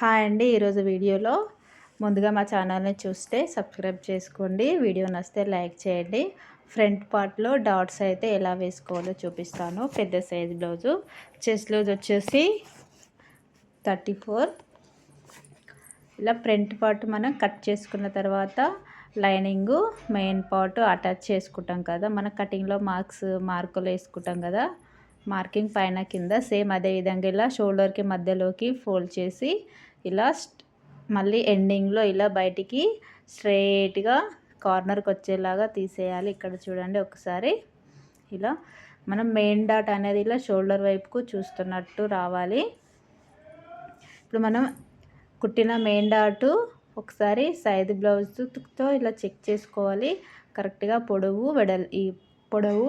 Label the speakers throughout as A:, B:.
A: Hi అండి. ఈరోజు వీడియోలో ముందుగా మా ఛానల్ని చూస్తే సబ్స్క్రైబ్ చేసుకోండి. వీడియో నచ్చితే లైక్ చేయండి. ఫ్రంట్ పార్ట్లో డాట్స్ అయితే ఎలా వేసుకోవాలో చూపిస్తాను. పెద్ద సైజ్ బ్లౌజు. చెస్ట్ బ్లౌజ్ వచ్చేసి థర్టీ ఫోర్. ఇలా ఫ్రంట్ పార్ట్ మనం కట్ చేసుకున్న తర్వాత లైనింగు మెయిన్ పార్ట్ అటాచ్ చేసుకుంటాం కదా. మన కటింగ్లో మార్క్స్ మార్కులు వేసుకుంటాం కదా. మార్కింగ్ పైన కింద సేమ్ అదే విధంగా ఇలా షోల్డర్కి మధ్యలోకి ఫోల్డ్ చేసి ఇలా మళ్ళీ ఎండింగ్లో ఇలా బయటికి స్ట్రైట్గా కార్నర్కి వచ్చేలాగా తీసేయాలి. ఇక్కడ చూడండి ఒకసారి. ఇలా మనం మెయిన్ డాట్ అనేది ఇలా షోల్డర్ వైపుకు చూస్తున్నట్టు రావాలి. ఇప్పుడు మనం కుట్టిన మెయిన్ డాటు ఒకసారి సైజ్ బ్లౌజ్తో ఇలా చెక్ చేసుకోవాలి. కరెక్ట్గా పొడవు వెడల్ ఈ పొడవు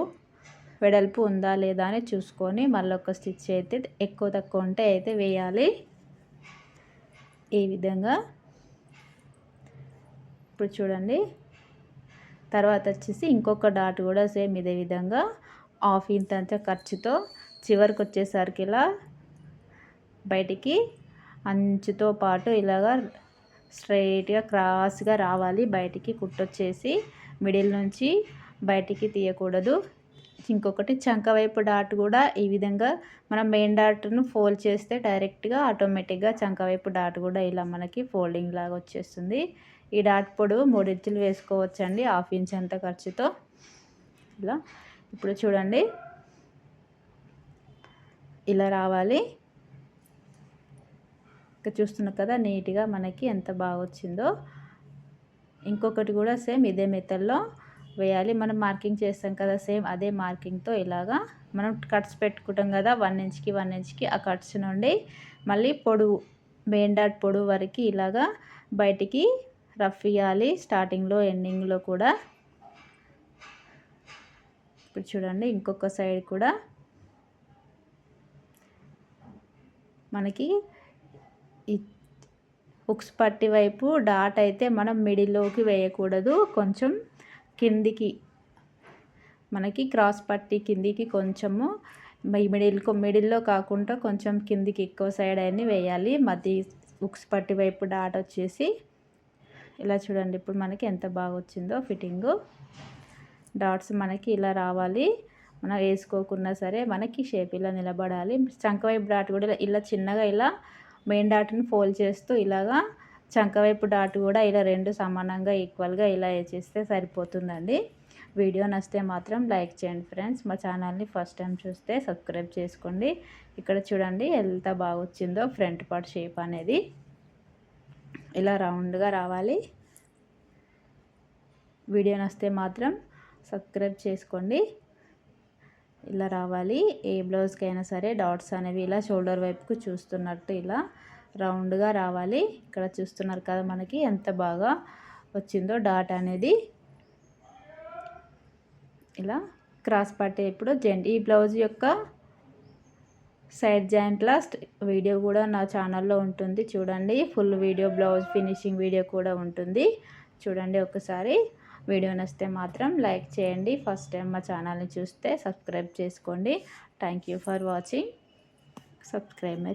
A: వెడల్పు ఉందా లేదా అని చూసుకొని మళ్ళీ ఒక స్టిచ్ అయితే ఎక్కువ తక్కువ ఉంటే అయితే వేయాలి. ఈ విధంగా. ఇప్పుడు చూడండి. తర్వాత వచ్చేసి ఇంకొక డాట్ కూడా సేమ్ ఇదే విధంగా. హాఫ్ ఇంత అంత ఖర్చుతో చివరికి వచ్చేసరికి ఇలా బయటికి అంచుతో పాటు ఇలాగా స్ట్రైట్గా క్రాస్గా రావాలి. బయటికి కుట్టొచ్చేసి మిడిల్ నుంచి బయటికి తీయకూడదు. ఇంకొకటి చంక వైపు డాట్ కూడా ఈ విధంగా మనం మెయిన్ డాట్ను ఫోల్డ్ చేస్తే డైరెక్ట్గా ఆటోమేటిక్గా చంక వైపు డాట్ కూడా ఇలా మనకి ఫోల్డింగ్ లాగా వచ్చేస్తుంది. ఈ డాట్ పొడవు మూడించులు వేసుకోవచ్చండి హాఫ్ ఇంచ్ అంత ఖర్చుతో. ఇలా ఇప్పుడు చూడండి. ఇలా రావాలి. ఇంకా చూస్తున్నారు కదా నీట్గా మనకి ఎంత బాగా వచ్చిందో. ఇంకొకటి కూడా సేమ్ ఇదే మెథడ్లో వేయాలి. మనం మార్కింగ్ చేస్తాం కదా సేమ్ అదే మార్కింగ్తో ఇలాగా మనం కట్స్ పెట్టుకుంటాం కదా వన్ ఇంచ్కి వన్ ఇంచ్కి ఆ కట్స్ నుండి మళ్ళీ పొడవు మెయిన్ డాట్ పొడువు వరకు ఇలాగా బయటికి రఫ్ ఇవ్వాలి స్టార్టింగ్లో ఎండింగ్లో కూడా. ఇప్పుడు చూడండి ఇంకొక సైడ్ కూడా మనకి ఉక్స్ హుక్స్ పట్టి వైపు డాట్ అయితే మనం మిడిల్లోకి వేయకూడదు. కొంచెం కిందికి. మనకి క్రాస్ పట్టి కిందికి కొంచెము మిడిల్ మిడిల్లో కాకుండా కొంచెం కిందికి ఎక్కువ సైడ్ అన్నీ వేయాలి. మధ్య ఉక్స్ పట్టి వైపు డాట్ వచ్చేసి ఇలా చూడండి ఇప్పుడు మనకి ఎంత బాగా వచ్చిందో ఫిట్టింగు. డాట్స్ మనకి ఇలా రావాలి. మనం వేసుకోకున్నా సరే మనకి షేప్ ఇలా నిలబడాలి. చంక వైపు డాట్ కూడా ఇలా చిన్నగా ఇలా మెయిన్ డాట్ని ఫోల్డ్ చేస్తూ ఇలాగా చంకవైపు డాట్ కూడా ఇలా రెండు సమానంగా ఈక్వల్గా ఇలా వేసేస్తే సరిపోతుందండి. వీడియో నచ్చితే మాత్రం లైక్ చేయండి ఫ్రెండ్స్. మా ఛానల్ని ఫస్ట్ టైం చూస్తే సబ్స్క్రైబ్ చేసుకోండి. ఇక్కడ చూడండి ఎంత బాగా వచ్చిందో ఫ్రంట్ పార్ట్ షేప్ అనేది. ఇలా రౌండ్గా రావాలి. వీడియో నచ్చితే మాత్రం సబ్స్క్రైబ్ చేసుకోండి. ఇలా రావాలి. ఏ బ్లౌజ్కైనా సరే డాట్స్ అనేవి ఇలా షోల్డర్ వైపుకు చూస్తున్నట్టు ఇలా రౌండ్గా రావాలి. ఇక్కడ చూస్తున్నారు కదా మనకి ఎంత బాగా వచ్చిందో డాట్ అనేది. ఇలా క్రాస్ పట్టే ఇప్పుడు జెంట్ ఈ బ్లౌజ్ యొక్క సైడ్ జాయింట్ లాస్ట్ వీడియో కూడా నా ఛానల్లో ఉంటుంది. చూడండి full video blouse finishing video కూడా ఉంటుంది. చూడండి ఒకసారి. వీడియో నచ్చితే మాత్రం లైక్ చేయండి. ఫస్ట్ టైం మా ఛానల్ని చూస్తే సబ్స్క్రైబ్ చేసుకోండి. Thank for watching. Subscribe my